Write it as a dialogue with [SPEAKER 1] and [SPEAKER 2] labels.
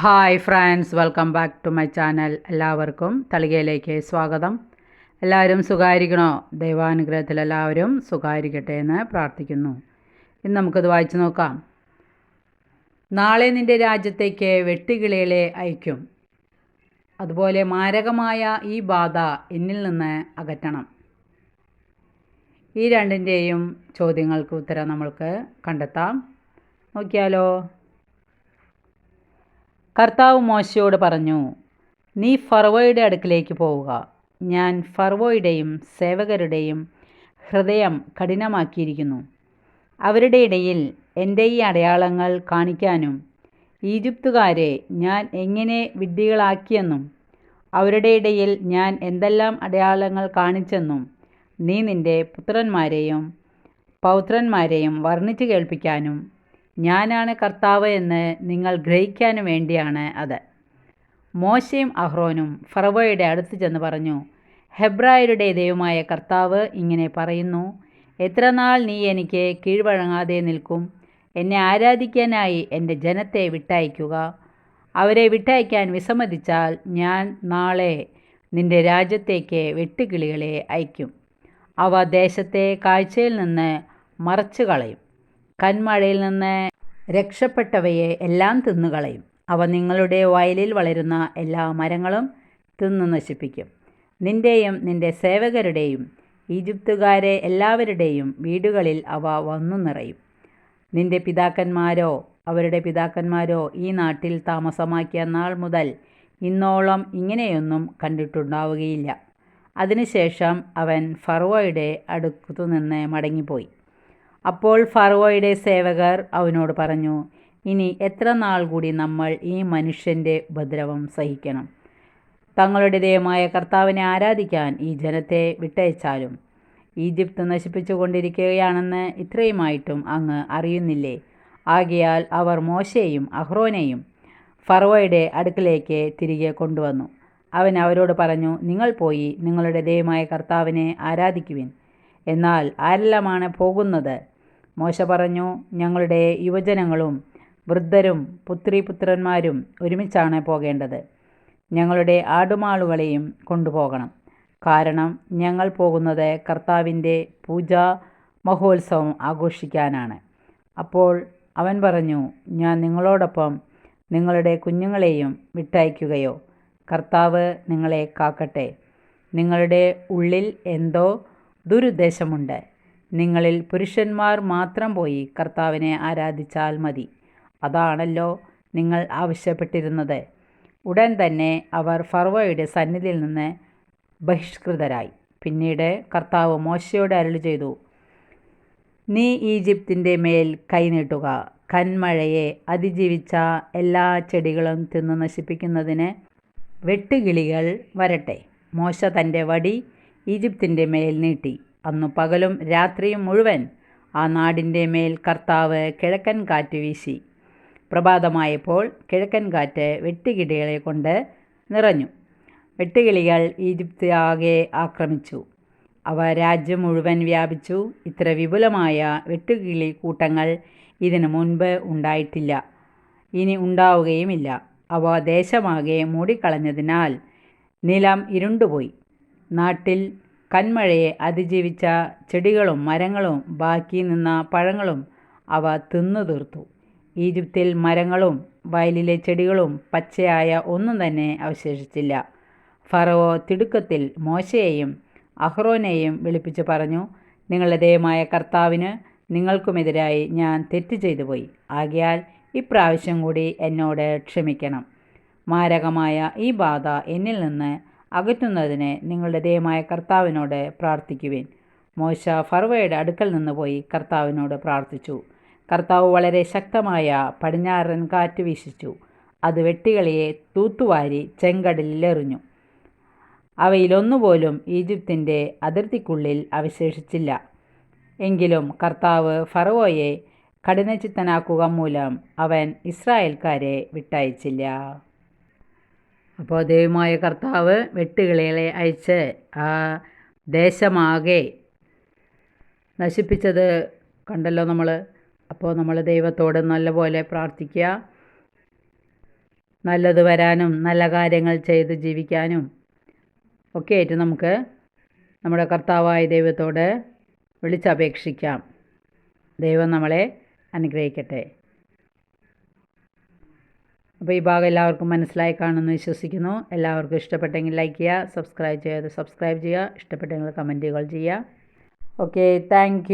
[SPEAKER 1] Hi friends welcome back to my channel എല്ലാവർക്കും തളികയിലേക്ക് സ്വാഗതം. എല്ലാവരും സുഖമായിരിക്കണോ ദൈവാനുഗ്രഹത്തിൽ എല്ലാവരും സുഖമായിരിക്കട്ടെ എന്ന് പ്രാർത്ഥിക്കുന്നു. ഇന്ന് നമുക്കത് വായിച്ചു നോക്കാം. നാളെ നിന്റെ രാജ്യത്തേക്ക് വെട്ടുകിളികളെ അയക്കും. അതുപോലെ മാരകമായ ഈ ബാധ എന്നിൽ നിന്ന് അകറ്റണം. ഈ രണ്ടിന്റെയും ചോദ്യങ്ങൾക്ക് ഉത്തരം നമ്മൾക്ക് കണ്ടെത്താം. നോക്കിയാലോ? കർത്താവ് മോശയോട് പറഞ്ഞു നീ ഫർവോയുടെ അടുക്കിലേക്ക് പോവുക. ഞാൻ ഫർവോയുടെയും സേവകരുടെയും ഹൃദയം കഠിനമാക്കിയിരിക്കുന്നു. അവരുടെ ഇടയിൽ എന്റെ ഈ അടയാളങ്ങൾ കാണിക്കാനും ഈജിപ്തുകാരെ ഞാൻ എങ്ങനെ വിഡ്ഢികളാക്കിയെന്നും അവരുടെ ഇടയിൽ ഞാൻ എന്തെല്ലാം അടയാളങ്ങൾ കാണിച്ചെന്നും നീ നിന്റെ പുത്രന്മാരെയും പൗത്രന്മാരെയും വർണിച്ചു കേൾപ്പിക്കാനും ഞാനാണ് കർത്താവ് എന്ന് നിങ്ങൾ ഗ്രഹിക്കാനും വേണ്ടിയാണ് അത്. മോശയും അഹ്റോനും ഫറവോയുടെ അടുത്ത് ചെന്ന് പറഞ്ഞു ഹെബ്രായരുടെ ദൈവമായ കർത്താവ് ഇങ്ങനെ പറയുന്നു എത്ര നാൾ നീ എനിക്ക് കീഴ്വഴങ്ങാതെ നിൽക്കും? എന്നെ ആരാധിക്കാനായി എന്റെ ജനത്തെ വിട്ടയക്കുക? അവരെ വിട്ടയക്കാൻ വിസമ്മതിച്ചാൽ ഞാൻ നാളെ നിന്റെ രാജ്യത്തേക്ക് വെട്ടുകിളികളെ അയക്കും. അവ ദേശത്തെ കാഴ്ചയിൽ നിന്ന് മറച്ചു കളയും കന്മഴയിൽ നിന്ന് രക്ഷപ്പെട്ടവയെ എല്ലാം തിന്നുകളയും അവ നിങ്ങളുടെ വയലിൽ വളരുന്ന എല്ലാ മരങ്ങളും തിന്നു നശിപ്പിക്കും. നിന്റെയും നിന്റെ സേവകരുടെയും ഈജിപ്തുകാരെ എല്ലാവരുടെയും വീടുകളിൽ അവ വന്നു നിറയും. നിന്റെ പിതാക്കന്മാരോ അവരുടെ പിതാക്കന്മാരോ ഈ നാട്ടിൽ താമസമാക്കിയ നാൾ മുതൽ ഇന്നോളം ഇങ്ങനെയൊന്നും കണ്ടിട്ടുണ്ടാവുകയില്ല. അതിനുശേഷം അവൻ ഫറവോയുടെ അടുത്തുനിന്ന് മടങ്ങിപ്പോയി. അപ്പോൾ ഫറവോയുടെ സേവകർ അവനോട് പറഞ്ഞു ഇനി എത്ര നാൾ കൂടി നമ്മൾ ഈ മനുഷ്യന്റെ ഉപദ്രവം സഹിക്കണം? തങ്ങളുടെ ദൈവമായ കർത്താവിനെ ആരാധിക്കാൻ ഈ ജനത്തെ വിട്ടയച്ചാലും? ഈജിപ്ത് നശിപ്പിച്ചു കൊണ്ടിരിക്കുകയാണെന്ന് ഇത്രയുമായിട്ടും അങ്ങ് അറിയുന്നില്ലേ? ആകയാൽ അവർ മോശയെയും അഹ്റോനെയും ഫറവോയുടെ അടുക്കിലേക്ക് തിരികെ കൊണ്ടുവന്നു. അവൻ അവരോട് പറഞ്ഞു നിങ്ങൾ പോയി നിങ്ങളുടെ ദൈവമായ കർത്താവിനെ ആരാധിക്കുവിൻ. എന്നാൽ ആരെല്ലാമാണ് പോകുന്നത്? മോശ പറഞ്ഞു ഞങ്ങളുടെ യുവജനങ്ങളും വൃദ്ധരും പുത്രിപുത്രന്മാരും ഒരുമിച്ചാണ് പോകേണ്ടത്. ഞങ്ങളുടെ ആടുമാളുകളെയും കൊണ്ടുപോകണം. കാരണം ഞങ്ങൾ പോകുന്നത് കർത്താവിന്റെ പൂജാ മഹോത്സവം ആഘോഷിക്കാനാണ്. അപ്പോൾ അവൻ പറഞ്ഞു ഞാൻ നിങ്ങളോടൊപ്പം നിങ്ങളുടെ കുഞ്ഞുങ്ങളെയും വിട്ടയക്കുകയോ കർത്താവ് നിങ്ങളെ കാക്കട്ടെ. നിങ്ങളുടെ ഉള്ളിൽ എന്തോ ദുരുദ്ദേശമുണ്ട്. നിങ്ങളിൽ പുരുഷന്മാർ മാത്രം പോയി കർത്താവിനെ ആരാധിച്ചാൽ മതി. അതാണല്ലോ നിങ്ങൾ ആവശ്യപ്പെട്ടിരുന്നത്. ഉടൻ തന്നെ അവർ ഫർവയുടെ സന്നിധിയിൽ നിന്ന് ബഹിഷ്കൃതരായി. പിന്നീട് കർത്താവ് മോശയോട് അരുളി ചെയ്തു നീ ഈജിപ്തിന്റെ മേൽ കൈനീട്ടുക കന്മഴയെ അതിജീവിച്ച എല്ലാ ചെടികളും തിന്നു നശിപ്പിക്കുന്നതിന് വെട്ടുകിളികൾ വരട്ടെ. മോശ തന്റെ വടി ഈജിപ്തിന്റെ മേൽ നീട്ടി. അന്നു പകലും രാത്രിയും മുഴുവൻ ആ നാടിന്റെ മേൽ കർത്താവ് കിഴക്കൻ കാറ്റ് വീശി. പ്രഭാതമായപ്പോൾ കിഴക്കൻ കാറ്റ് വെട്ടുകിളികളെ കൊണ്ട് നിറഞ്ഞു. വെട്ടുകിളികൾ ഈജിപ്ത് ആകെ ആക്രമിച്ചു. അവ രാജ്യം മുഴുവൻ വ്യാപിച്ചു. ഇത്ര വിപുലമായ വെട്ടുകിളി കൂട്ടങ്ങൾ ഇതിനു മുൻപ് ഉണ്ടായിട്ടില്ല. ഇനി ഉണ്ടാവുകയുമില്ല. അവ ദേശമാകെ മൂടിക്കളഞ്ഞതിനാൽ നിലം ഇരുണ്ടുപോയി. നാട്ടിൽ കന്മഴയെ അതിജീവിച്ച ചെടികളും മരങ്ങളും ബാക്കി നിന്ന പഴങ്ങളും അവ തിന്നു തീർത്തു. ഈജിപ്തിൽ മരങ്ങളും വയലിലെ ചെടികളും പച്ചയായ ഒന്നും തന്നെ അവശേഷിച്ചില്ല. ഫറവോ തിടുക്കത്തിൽ മോശയെയും അഹ്റോനെയും വിളിപ്പിച്ച് പറഞ്ഞു നിങ്ങളുടെ ദയമായ കർത്താവിന് നിങ്ങൾക്കുമെതിരായി ഞാൻ തെറ്റ് ചെയ്തു പോയി ആകയാൽ ഇപ്രാവശ്യം കൂടി എന്നോട് ക്ഷമിക്കണം. മാരകമായ ഈ ബാധ എന്നിൽ നിന്ന് അകറ്റുന്നതിന് നിങ്ങളുടെ ദയമായ കർത്താവിനോട് പ്രാർത്ഥിക്കുവിൻ. മോശ ഫർവയുടെ അടുക്കൽ നിന്ന് പോയി കർത്താവിനോട് പ്രാർത്ഥിച്ചു. കർത്താവ് വളരെ ശക്തമായ പടിഞ്ഞാറൻ കാറ്റ് വീശിച്ചു. അത് വെട്ടികളിയെ തൂത്തുവാരി ചെങ്കടലിലെറിഞ്ഞു അവയിലൊന്നുപോലും ഈജിപ്തിന്റെ അതിർത്തിക്കുള്ളിൽ അവശേഷിച്ചില്ല. എങ്കിലും കർത്താവ് ഫറവോയെ കഠിനചിത്തനാക്കുക മൂലം അവൻ ഇസ്രായേൽക്കാരെ വിട്ടയച്ചില്ല. അപ്പോൾ ദൈവമായ കർത്താവ് വെട്ടുകിളികളെ അയച്ച് ആ ദേശമാകെ നശിപ്പിച്ചത് കണ്ടല്ലോ നമ്മൾ. അപ്പോൾ നമ്മൾ ദൈവത്തോട് നല്ലപോലെ പ്രാർത്ഥിക്കുക. നല്ലത് വരാനും നല്ല കാര്യങ്ങൾ ചെയ്ത് ജീവിക്കാനും ഒക്കെ ആയിട്ട് നമുക്ക് നമ്മുടെ കർത്താവായ ദൈവത്തോട് വിളിച്ചപേക്ഷിക്കാം. ദൈവം നമ്മളെ അനുഗ്രഹിക്കട്ടെ. അപ്പോൾ ഈ ഭാഗം എല്ലാവർക്കും മനസ്സിലായി കാണുമെന്ന് വിശ്വസിക്കുന്നു. എല്ലാവർക്കും ഇഷ്ടപ്പെട്ടെങ്കിൽ ലൈക്ക് ചെയ്യുക സബ്സ്ക്രൈബ് ചെയ്യാതെ സബ്സ്ക്രൈബ് ചെയ്യുക ഇഷ്ടപ്പെട്ടെങ്കിൽ കമന്റുകൾ ചെയ്യുക. Okay thank